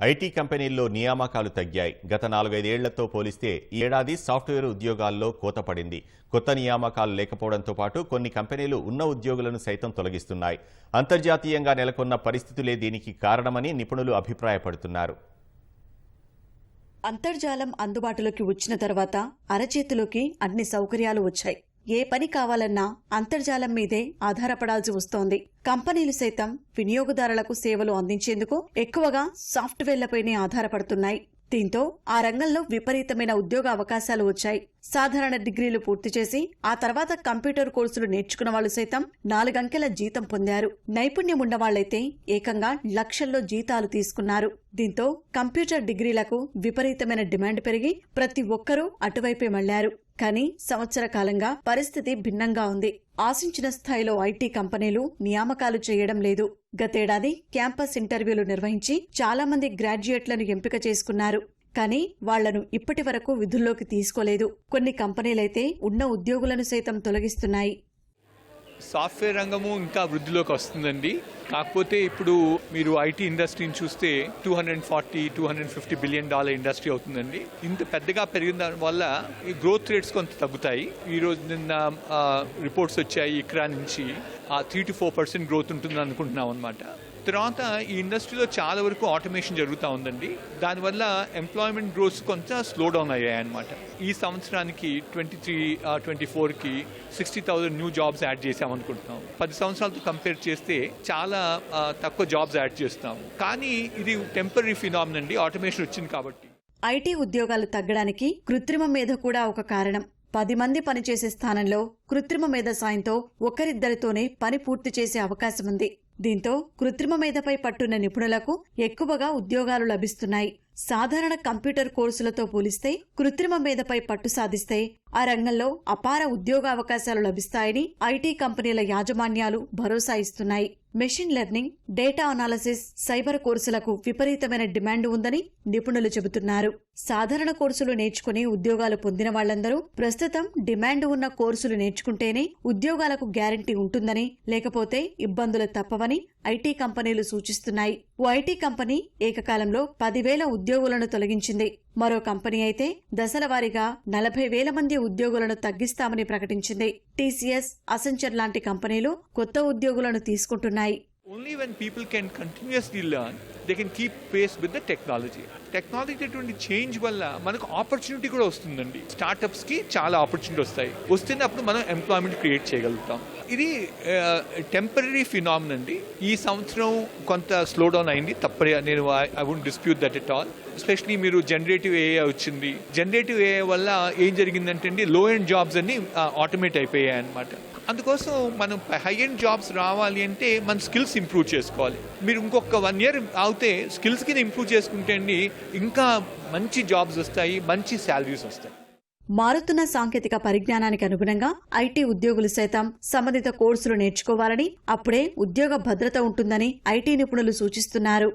IT కంపెనీల్లో నియామకాలు తగ్గాయి. గత నాలుగైదేళ్ళతో పోలిస్తే ఈ ఏడాది సాఫ్ట్వేర్ ఉద్యోగాల్లో కోత పడింది. కొత్త నియామకాలు లేకపోవడంతో పాటు కొన్ని కంపెనీలు ఉన్న ఉద్యోగులను సైతం తొలగిస్తున్నాయి. అంతర్జాతీయంగా నెలకొన్న పరిస్థితులే దీనికి కారణమని నిపుణులు అభిప్రాయపడుతున్నారు. అంతర్జాలం అందుబాటులోకి వచ్చిన తర్వాత అరచేతిలోకి అన్ని సౌకర్యాలు వచ్చాయి. ఏ పని కావాలన్నా అంతర్జాలం మీదే ఆధారపడాల్సి వస్తోంది. కంపెనీలు సైతం వినియోగదారులకు సేవలు అందించేందుకు ఎక్కువగా సాఫ్ట్వేర్లపైనే ఆధారపడుతున్నాయి. దీంతో ఆ రంగంలో విపరీతమైన ఉద్యోగ అవకాశాలు వచ్చాయి. సాధారణ డిగ్రీలు పూర్తి చేసి ఆ తర్వాత కంప్యూటర్ కోర్సులు నేర్చుకున్న వాళ్ళు సైతం నాలుగంకెల జీతం పొందారు. నైపుణ్యం ఉన్నవాళ్ళైతే ఏకంగా లక్షల్లో జీతాలు తీసుకున్నారు. దీంతో కంప్యూటర్ డిగ్రీలకు విపరీతమైన డిమాండ్ పెరిగి ప్రతి ఒక్కరూ అటువైపే మళ్ళారు. కానీ సంవత్సర కాలంగా పరిస్థితి భిన్నంగా ఉంది. ఆశించిన స్థాయిలో ఐటీ కంపెనీలు నియామకాలు చేయడం లేదు. గతేడాది క్యాంపస్ ఇంటర్వ్యూలు నిర్వహించి చాలా మంది గ్రాడ్యుయేట్లను ఎంపిక చేసుకున్నారు. కానీ వాళ్ళను ఇప్పటి వరకు విధుల్లోకి తీసుకోలేదు. కొన్ని కంపెనీలైతే ఉన్న ఉద్యోగులను సైతం తొలగిస్తున్నాయి. సాఫ్ట్వేర్ రంగము ఇంకా వృద్ధిలోకి వస్తుందండి. కాకపోతే ఇప్పుడు మీరు ఐటీ ఇండస్ట్రీని చూస్తే two hundred forty two hundred fifty billion dollar industry అవుతుందండి. ఇంత పెద్దగా పెరిగిన దాని వల్ల ఈ గ్రోత్ రేట్స్ కొంత తగ్గుతాయి. ఈ రోజు నిన్న రిపోర్ట్స్ వచ్చాయి ఇక్రా నుంచి. Three to four percent growth ఉంటుంది అనుకుంటున్నాం అనమాట తర్వాత ఈ ఇండస్ట్రీలో చాలా వరకు ఆటోమేషన్ జరుగుతూ ఉందండి. దానివల్ల ఎంప్లాయ్మెంట్ గ్రోత్ కొంత స్లో డౌన్ అయ్యాయి అనమాట ఈ సంవత్సరానికి ట్వంటీ త్రీ ట్వంటీ ఫోర్కి sixty thousand new jobs add చేసామనుకుంటున్నాం పది సంవత్సరాలతో కంపేర్ చేస్తే చాలా తక్కువ జాబ్స్ యాడ్ చేస్తాం కానీ ఇది టెంపరీ ఫినామిన్ అండి. ఆటోమేషన్ వచ్చింది కాబట్టి. ఐటీ ఉద్యోగాలు తగ్గడానికి కృత్రిమ మేధ కూడా ఒక కారణం. పది మంది పనిచేసే స్థానంలో కృత్రిమ మేధ సాయంతో ఒకరిద్దరితోనే పని పూర్తి చేసే అవకాశం ఉంది దీంతో కృత్రిమ మేధపై పట్టున్న నిపుణులకు ఎక్కువగా ఉద్యోగాలు లభిస్తున్నాయి. సాధారణ కంప్యూటర్ కోర్సులతో పోలిస్తే కృత్రిమ మేధపై పట్టు సాధిస్తే ఆ రంగంలో అపార ఉద్యోగ అవకాశాలు లభిస్తాయని ఐటీ కంపెనీల యాజమాన్యాలు భరోసా ఇస్తున్నాయి. Machine learning data analysis cyber కోర్సులకు విపరీతమైన డిమాండ్ ఉందని నిపుణులు చెబుతున్నారు. సాధారణ కోర్సులు నేర్చుకుని ఉద్యోగాలు పొందిన వాళ్ళందరూ ప్రస్తుతం డిమాండ్ ఉన్న కోర్సులు నేర్చుకుంటేనే ఉద్యోగాలకు గ్యారంటీ ఉంటుందని లేకపోతే ఇబ్బందులు తప్పవని ఐటీ కంపెనీలు సూచిస్తున్నాయి. ఓ ఐటీ కంపెనీ ఏకకాలంలో పదివేల ఉద్యోగులను తొలగించింది. మరో కంపెనీ అయితే దశలవారీగా నలభై వేల మంది ఉద్యోగులను తగ్గిస్తామని ప్రకటించింది. టీసీఎస్ అసెంచర్ లాంటి కంపెనీలు కొత్త ఉద్యోగులను తీసుకుంటున్నాయి. Only when people can continuously learn they can keep pace with the technology technology అటువంటి చేంజ్ వల్ల మనకు ఆపర్చునిటీ కూడా వస్తుందండి. స్టార్టప్స్కి చాలా ఆపర్చునిటీ వస్తాయి. వస్తున్నప్పుడు అప్పుడు మనం ఎంప్లాయ్మెంట్ క్రియేట్ చేయగలుగుతాం. ఇది టెంపరీ ఫినామిన్ అండి. ఈ సంవత్సరం కొంత స్లో డౌన్ అయింది. తప్పే నేను I won't dispute that at all especially మీరు జనరేటివ్ ఏఐ వచ్చింది. జనరేటివ్ ఏఐ వల్ల ఏం జరిగిందంటే అండి లో ఎండ్ జాబ్స్ అన్ని ఆటోమేట్ అయిపోయాయి అనమాట అందుకోసం మనం హై ఎండ్ జాబ్స్ రావాలి అంటే మన స్కిల్స్ ఇంప్రూవ్ చేసుకోవాలి. మీరు ఇంకొక వన్ ఇయర్ అవుతే స్కిల్స్ కింద ఇంప్రూవ్ చేసుకుంటే అండి ఇంకా మంచి జాబ్స్ వస్తాయి మంచి శాలరీస్ వస్తాయి. మారుతున్న సాంకేతిక పరిజ్ఞానానికి అనుగుణంగా ఐటీ ఉద్యోగులు సైతం సంబంధిత కోర్సులు నేర్చుకోవాలని అప్పుడే ఉద్యోగ భద్రత ఉంటుందని ఐటీ నిపుణులు సూచిస్తున్నారు.